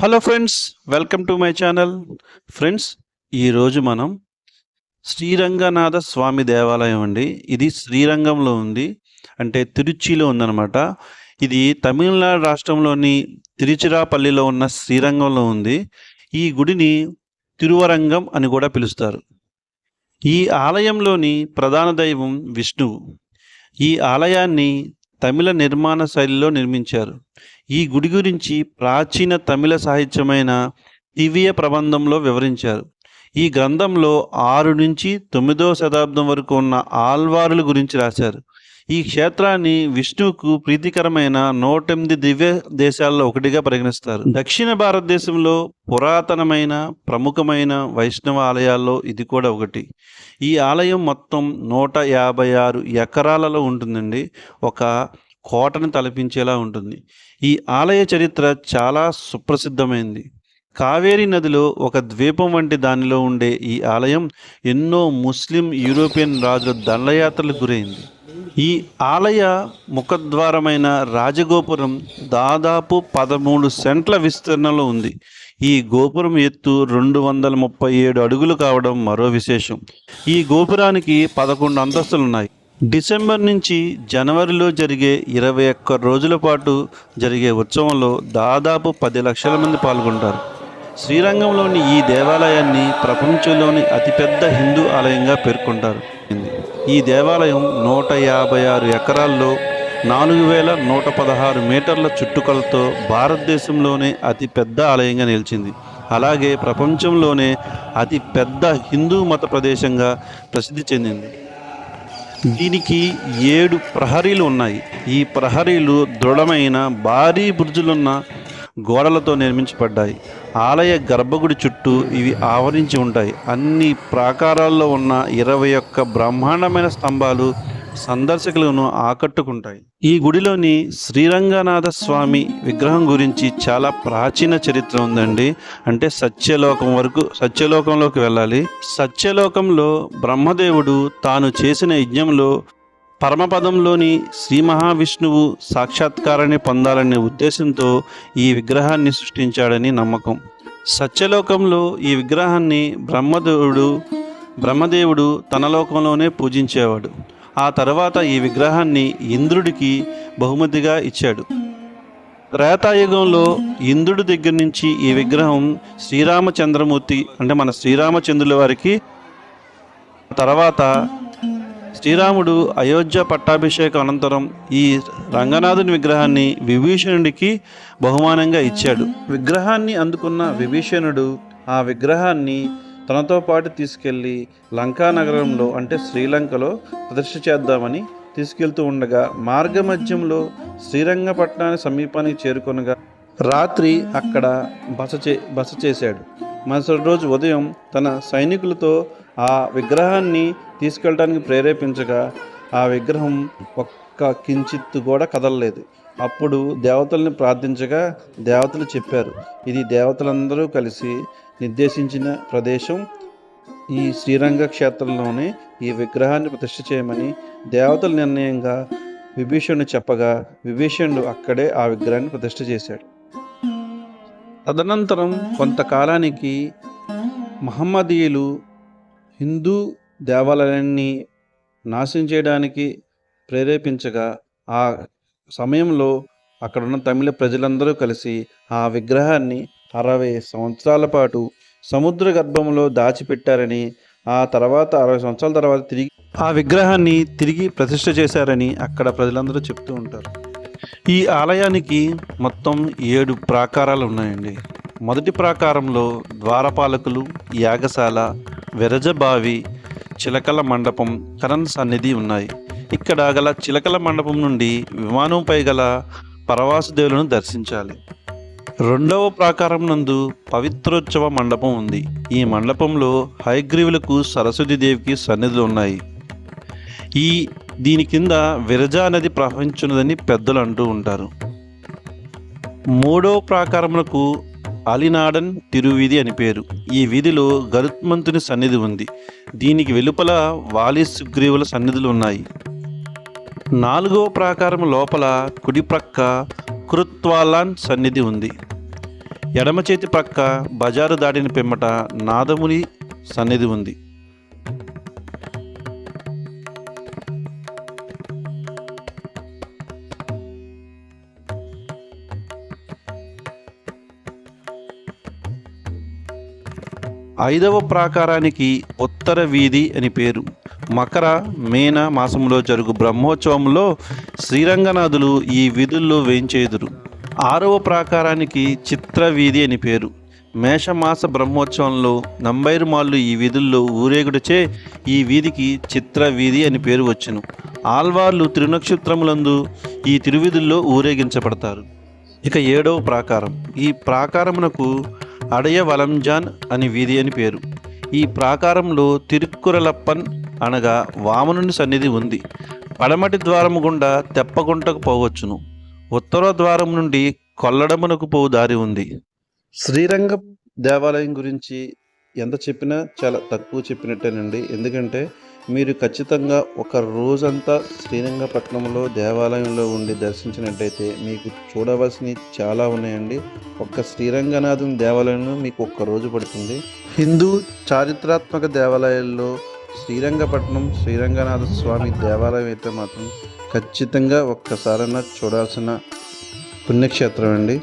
Hello friends welcome to my channel friends ఈరోజు మనం శ్రీరంగనాథ స్వామి దేవాలయం అండి. ఇది శ్రీరంగంలో ఉంది. అంటే తిరుచిలో ఉందన్నమాట. ఇది తమిళనాడు రాష్ట్రంలోని తిరుచిరాపల్లిలో ఉన్న శ్రీరంగంలో ఉంది. ఈ గుడిని తిరువరంగం అని కూడా పిలుస్తారు. ఈ ఆలయంలోని ప్రధాన దైవం విష్ణువు. ఈ ఆలయాన్ని తమిళ నిర్మాణ శైలిలో నిర్మించారు. ఈ గుడి గురించి ప్రాచీన తమిళ సాహిత్యమైన దివ్య ప్రబంధంలో వివరించారు. ఈ గ్రంథంలో ఆరు నుంచి తొమ్మిదవ శతాబ్దం వరకు ఉన్న ఆల్వారుల గురించి రాశారు. ఈ క్షేత్రాన్ని విష్ణువుకు ప్రీతికరమైన నూటెనిమిది దివ్య దేశాల్లో ఒకటిగా పరిగణిస్తారు. దక్షిణ భారతదేశంలో పురాతనమైన ప్రముఖమైన వైష్ణవ ఆలయాల్లో ఇది కూడా ఒకటి. ఈ ఆలయం మొత్తం నూట యాభై ఆరు ఎకరాలలో ఉంటుందండి. ఒక కోటను తలపించేలా ఉంటుంది. ఈ ఆలయ చరిత్ర చాలా సుప్రసిద్ధమైంది. కావేరీ నదిలో ఒక ద్వీపం వంటి దానిలో ఉండే ఈ ఆలయం ఎన్నో ముస్లిం యూరోపియన్ రాజుల దండయాత్రలకు గురైంది. ఈ ఆలయ ముఖద్వారమైన రాజగోపురం దాదాపు పదమూడు సెంట్ల విస్తీర్ణంలో ఉంది. ఈ గోపురం ఎత్తు రెండు వందల ముప్పై ఏడు అడుగులు కావడం మరో విశేషం. ఈ గోపురానికి పదకొండు అంతస్తులు ఉన్నాయి డిసెంబర్ నుంచి జనవరిలో జరిగే ఇరవై ఒక్క రోజుల పాటు జరిగే ఉత్సవంలో దాదాపు పది లక్షల మంది పాల్గొంటారు. శ్రీరంగంలోని ఈ దేవాలయాన్ని ప్రపంచంలోని అతిపెద్ద హిందూ ఆలయంగా పేర్కొంటారు. ఈ దేవాలయం నూట యాభై ఆరు ఎకరాల్లో నాలుగు వేల నూట పదహారు మీటర్ల చుట్టుకొలతో భారతదేశంలోనే అతిపెద్ద ఆలయంగా నిలిచింది. అలాగే ప్రపంచంలోనే అతి పెద్ద హిందూ మత ప్రదేశంగా ప్రసిద్ధి చెందింది. దీనికి ఏడు ప్రహరీలు ఉన్నాయి. ఈ ప్రహరీలు దృఢమైన భారీ బుర్జులున్న గోడలతో నిర్మించబడ్డాయి. ఆలయ గర్భగుడి చుట్టూ ఇవి ఆవరించి ఉంటాయి. అన్ని ప్రాకారాల్లో ఉన్న ఇరవై ఒక్క బ్రహ్మాండమైన స్తంభాలు సందర్శకులను ఆకట్టుకుంటాయి. ఈ గుడిలోని శ్రీరంగనాథ స్వామి విగ్రహం గురించి చాలా ప్రాచీన చరిత్ర ఉందండి. అంటే సత్యలోకం వరకు సత్యలోకంలోకి వెళ్ళాలి. సత్యలోకంలో బ్రహ్మదేవుడు తాను చేసిన యజ్ఞంలో పరమపదంలోని శ్రీ మహావిష్ణువు సాక్షాత్కారాన్ని పొందాలనే ఉద్దేశంతో ఈ విగ్రహాన్ని సృష్టించాడని నమ్మకం. సత్యలోకంలో ఈ విగ్రహాన్ని బ్రహ్మదేవుడు బ్రహ్మదేవుడు తన లోకంలోనే పూజించేవాడు. ఆ తర్వాత ఈ విగ్రహాన్ని ఇంద్రుడికి బహుమతిగా ఇచ్చాడు. త్రేతాయుగంలో ఇంద్రుడి దగ్గర నుంచి ఈ విగ్రహం శ్రీరామచంద్రమూర్తి అంటే మన శ్రీరామచంద్రుల వారికి తర్వాత శ్రీరాముడు అయోధ్య పట్టాభిషేకం అనంతరం ఈ రంగనాథుని విగ్రహాన్ని విభీషణుడికి బహుమానంగా ఇచ్చాడు. విగ్రహాన్ని అందుకున్న విభీషణుడు ఆ విగ్రహాన్ని తనతో పాటు తీసుకెళ్ళి లంకా నగరంలో అంటే శ్రీలంకలో ప్రదర్శన చేద్దామని తీసుకెళ్తూ ఉండగా మార్గమధ్యంలో శ్రీరంగపట్నానికి సమీపానికి చేరుకొనగా రాత్రి అక్కడ బస చే బస చేశాడు. మరుసటి రోజు ఉదయం తన సైనికులతో ఆ విగ్రహాన్ని తీసుకెళ్ళడానికి ప్రేరేపించగా ఆ విగ్రహం ఒక్క కించిత్తు కూడా కదలలేదు. అప్పుడు దేవతల్ని ప్రార్థించగా దేవతలు చెప్పారు ఇది దేవతలందరూ కలిసి నిర్దేశించిన ప్రదేశం. ఈ శ్రీరంగ క్షేత్రంలోనే ఈ విగ్రహాన్ని ప్రతిష్ఠ చేయమని దేవతల నిర్ణయంగా విభీషణుడు చెప్పగా విభీషణుడు అక్కడే ఆ విగ్రహాన్ని ప్రతిష్ఠ చేశాడు. తదనంతరం కొంతకాలానికి మహమ్మదీయులు హిందూ దేవాలయాన్ని నాశనం చేయడానికి ప్రేరేపించగా ఆ సమయంలో అక్కడున్న తమిళ ప్రజలందరూ కలిసి ఆ విగ్రహాన్ని అరవై సంవత్సరాల పాటు సముద్ర గర్భంలో దాచిపెట్టారని ఆ తర్వాత అరవై సంవత్సరాల తర్వాత తిరిగి ఆ విగ్రహాన్ని తిరిగి ప్రతిష్ఠ చేశారని అక్కడ ప్రజలందరూ చెప్తూ ఉంటారు. ఈ ఆలయానికి మొత్తం ఏడు ప్రాకారాలు ఉన్నాయండి. మొదటి ప్రాకారంలో ద్వారపాలకులు యాగశాల విరజబావి చిలకల మండపం కరణ్ సన్నిధి ఉన్నాయి. ఇక్కడ గల చిలకల మండపం నుండి విమానంపై గల పరవాసుదేవులను దర్శించాలి. రెండవ ప్రాకారం నందు పవిత్రోత్సవ మండపం ఉంది. ఈ మండపంలో హయగ్రీవులకు సరస్వతి దేవికి సన్నిధులు ఉన్నాయి. ఈ దీని కింద విరజా నది ప్రవహించున్నదని పెద్దలు అంటూ ఉంటారు. మూడవ ప్రాకారములకు అలినాడన్ తిరువీధి అని పేరు. ఈ వీధిలో గరుత్మంతుని సన్నిధి ఉంది. దీనికి వెలుపల వాలి సుగ్రీవుల సన్నిధులు ఉన్నాయి. నాలుగవ ప్రాకారం లోపల కుడి ప్రక్క కృత్వాలాన్ సన్నిధి ఉంది. ఎడమ చేతి ప్రక్క బజారు దాటిన పిమ్మట నాదముని సన్నిధి ఉంది. ఐదవ ప్రాకారానికి ఉత్తర వీధి అని పేరు. మకర మేన మాసంలో జరుగు బ్రహ్మోత్సవంలో శ్రీరంగనాథులు ఈ వీధుల్లో వేయించేదురు. ఆరవ ప్రాకారానికి చిత్ర వీధి అని పేరు. మేషమాస బ్రహ్మోత్సవంలో నంబైరుమాళ్ళు ఈ వీధుల్లో ఊరేగుడిచే ఈ వీధికి చిత్ర వీధి అని పేరు వచ్చును. ఆల్వార్లు తిరునక్షత్రములందు ఈ తిరువీధుల్లో ఊరేగించబడతారు. ఇక ఏడవ ప్రాకారం. ఈ ప్రాకారమునకు అడయ వలంజాన్ అని వీధి అని పేరు. ఈ ప్రాకారంలో తిరుక్కురలప్పన్ అనగా వామనుని సన్నిధి ఉంది. పడమటి ద్వారము గుండా తెప్పగుంటకు పోవచ్చును. ఉత్తర ద్వారం నుండి కొల్లడమునకు పోవు దారి ఉంది. శ్రీరంగ దేవాలయం గురించి ఎంత చెప్పినా చాలా తక్కువ చెప్పినట్టేనండి. ఎందుకంటే మీరు ఖచ్చితంగా ఒక రోజంతా శ్రీరంగపట్నంలో దేవాలయంలో ఉండి దర్శించినట్టయితే మీకు చూడవలసినవి చాలా ఉన్నాయండి. ఒక్క శ్రీరంగనాథం దేవాలయంలో మీకు ఒక్క రోజు పడుతుంది. హిందూ చారిత్రాత్మక దేవాలయాల్లో శ్రీరంగపట్నం శ్రీరంగనాథ స్వామి దేవాలయం అయితే మాత్రం ఖచ్చితంగా ఒక్కసారైనా చూడాల్సిన పుణ్యక్షేత్రం అండి